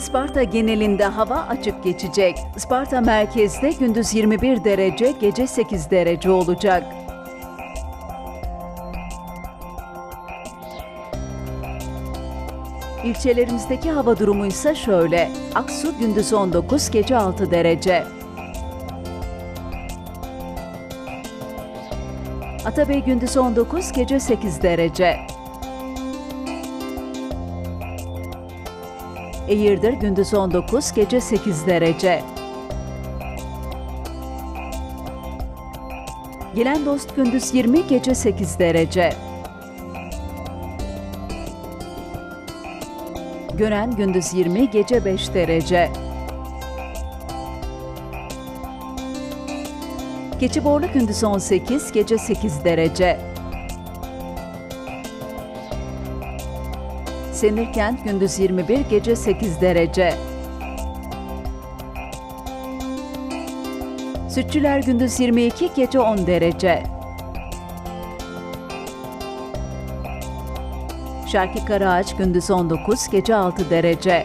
Isparta genelinde hava açık geçecek. Isparta merkezde gündüz 21 derece, gece 8 derece olacak. İlçelerimizdeki hava durumu ise şöyle. Aksu gündüz 19, gece 6 derece. Atabey gündüz 19, gece 8 derece. Eğirdir gündüz 19, gece 8 derece. Gelen dost gündüz 20, gece 8 derece. Gören gündüz 20, gece 5 derece. Keçiborlu gündüz 18, gece 8 derece. Semirkent gündüz 21, gece 8 derece. Sütçüler gündüz 22, gece 10 derece. Şarkı Karaağaç gündüz 19, gece 6 derece.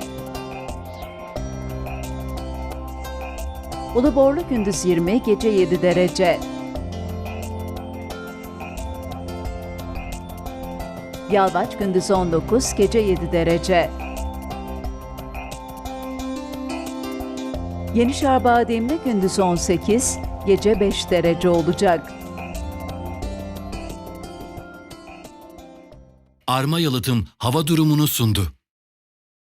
Uluborlu gündüz 20, gece 7 derece. Yalvaç gündüz 19, gece 7 derece. Yenişehir Bademli gündüz 18, gece 5 derece olacak. Arma Yalıtım hava durumunu sundu.